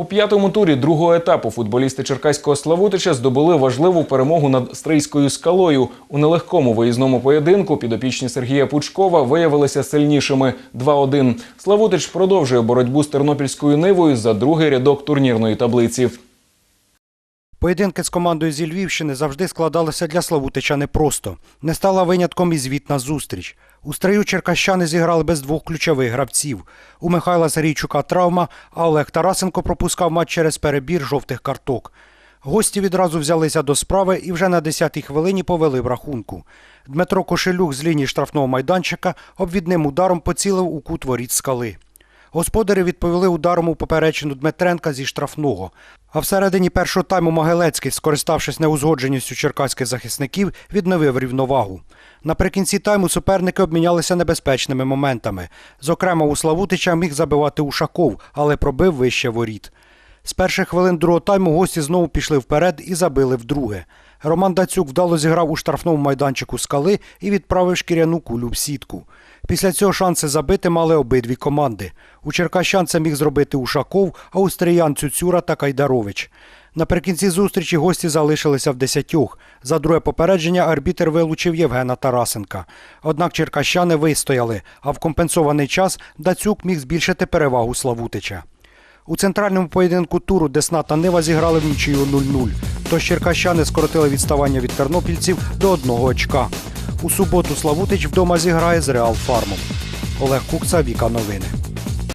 У п'ятому турі другого етапу футболісти Черкаського Славутича здобули важливу перемогу над Стрийською скалою. У нелегкому виїзному поєдинку підопічні Сергія Пучкова виявилися сильнішими 2-1. Славутич продовжує боротьбу з тернопільською нивою за другий рядок турнірної таблиці. Поєдинки з командою зі Львівщини завжди складалися для Славутича непросто. Не стала винятком і звітна зустріч. У стрию черкащани зіграли без двох ключових гравців. У Михайла Сарійчука травма, а Олег Тарасенко пропускав матч через перебір жовтих карток. Гості відразу взялися до справи і вже на 10-й хвилині повели в рахунку. Дмитро Кошелюк з лінії штрафного майданчика обвідним ударом поцілив у кут воріт скали. Господарі відповіли ударом у поперечину Дмитренка зі штрафного. А всередині першого тайму Могилецький, скориставшись неузгодженістю черкаських захисників, відновив рівновагу. Наприкінці тайму суперники обмінялися небезпечними моментами. Зокрема, у Славутича міг забивати Ушаков, але пробив вище воріт. З перших хвилин другого тайму гості знову пішли вперед і забили вдруге. Роман Дацюк вдало зіграв у штрафному майданчику скали і відправив шкіряну кулю в сітку. Після цього шанси забити мали обидві команди. У Черкащан це міг зробити Ушаков, а у Стриян Цюцюра та Кайдарович. Наприкінці зустрічі гості залишилися в десятьох. За друге попередження арбітер вилучив Євгена Тарасенка. Однак черкащани вистояли, а в компенсований час Дацюк міг збільшити перевагу Славутича. У центральному поєдинку туру Десна та Нива зіграли в нічию 0-0. Тож черкащани скоротили відставання від тернопільців до одного очка. У суботу Славутич вдома зіграє з Реал Фармом. Олег Кукса, Віка Новини.